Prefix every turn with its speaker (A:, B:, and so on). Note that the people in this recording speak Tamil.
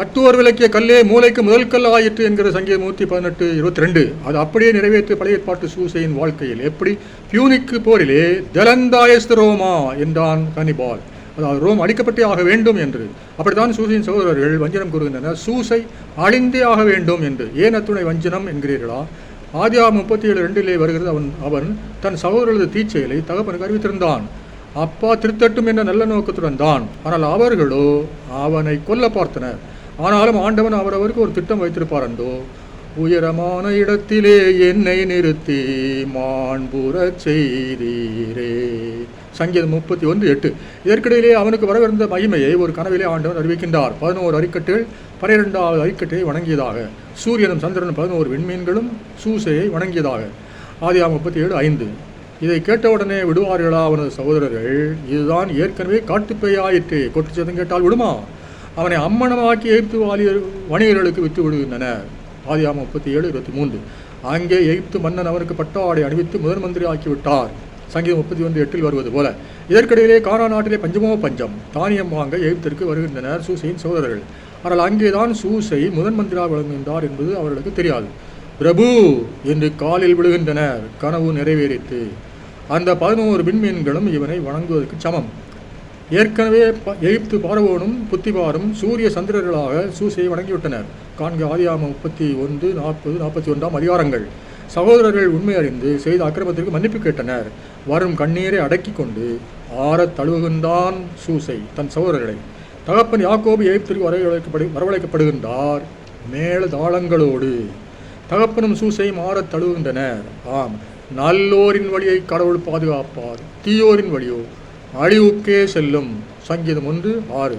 A: கட்டுவர் விளக்கிய கல்லே மூளைக்கு முதல் கல் ஆயிற்று என்கிற சங்கிய நூற்றி பதினெட்டு இருபத்தி ரெண்டு அது அப்படியே நிறைவேற்று பழைய ஏற்பாட்டு சூசையின் வாழ்க்கையில். எப்படி? பியூனிக்கு போரிலே ஜலந்தாயஸ்தரோமா என்றான் கனிபால் அதாவது ரோம் அடிக்கப்பட்டே ஆக வேண்டும் என்று. அப்படித்தான் சூசையின் சகோதரர்கள் வஞ்சனம் கூறுகின்றனர். சூசை அழிந்தே ஆக வேண்டும் என்று. ஏன் அத்துணை வஞ்சனம் என்கிறீர்களா? ஆதியா முப்பத்தி ஏழு ரெண்டிலே வருகிறது. அவன் அவன் தன் சகோதரர்களது தீச்செயலை தகப்பனுக்கு அறிவித்திருந்தான். அப்பா திருத்தட்டும் என்ற நல்ல நோக்கத்துடன் தான். ஆனால் அவர்களோ அவனை கொல்ல பார்த்தனர். ஆனாலும் ஆண்டவன் அவரவருக்கு ஒரு திட்டம் வைத்திருப்பார் என்றோ உயரமான இடத்திலே என்னை நிறுத்தி மாண்புறச் செய்தீரே. சங்கீதம் முப்பத்தி ஒன்று எட்டு. இதற்கிடையிலே அவனுக்கு வரவிருந்த மகிமையை ஒரு கனவிலே ஆண்டவன் அறிவிக்கின்றார். பதினோரு அறிக்கட்டில் பனிரெண்டாவது அறிக்கட்டை வணங்கியதாக சூரியனும் சந்திரனும் பதினோரு விண்மீன்களும் சூசையை வணங்கியதாக. ஆதியா முப்பத்தி ஏழு ஐந்து. இதை கேட்டவுடனே விடுவார்களா அவனது சகோதரர்கள்? இதுதான் ஏற்கனவே காட்டுப்பேயாயிற்று. கொட்டு சத்தம் கேட்டால் விடுமா? அவனை அம்மனமாக்கி எகிப்து வாலியர் வணிகர்களுக்கு விட்டு விடுகின்றனர். ஆதியா முப்பத்தி ஏழு இருபத்தி மூன்று அங்கே எகிப்து மன்னன் அவருக்கு பட்டாடை அணிவித்து முதன் மந்திரி ஆக்கிவிட்டார் சங்கீதம் முப்பத்தி ஒன்று எட்டில் வருவது போல இதற்கிடையிலே காரா நாட்டிலே பஞ்சமோ பஞ்சம். தானியம் வாங்க எகிப்திற்கு வருகின்றனர் சூசையின் சகோதரர்கள். ஆனால் அங்கேதான் சூசை முதன் மந்திராக விளங்குகின்றார் என்பது அவர்களுக்கு தெரியாது. பிரபு! என்று காலில் விழுகின்றனர். கனவு நிறைவேறித்து அந்த பதினோரு விண்மீன்களும் இவனை வணங்குவதற்கு சமம். ஏற்கனவே ப- எகிப்து பார்வோனும் புத்திபாரும் சூரிய சந்திரர்களாக சூசையை வணங்கிவிட்டனர் காண்க ஆதியாம முப்பத்தி ஒன்று நாற்பது நாற்பத்தி ஒன்றாம் அதிகாரங்கள். சகோதரர்கள் உண்மை அறிந்து செய்த அக்கிரமத்திற்கு மன்னிப்பு கேட்டனர். வரும் கண்ணீரை அடக்கி கொண்டு ஆறத் தழுவுகின்றான் சூசை தன் சகோதரர்களை. தகப்பன் யாக்கோபு எகிப்திற்கு வரவழைக்கப்படு வரவழைக்கப்படுகின்றார் மேல தாளங்களோடு. தகப்பனும் சூசையும் ஆறத் தழுவுகின்றனர். ஆம் நல்லோரின் வழியை கடவுள் பாதுகாப்பார். தீயோரின் வழியோ அழிவுக்கே செல்லும். சங்கீதம் ஒன்று ஆறு.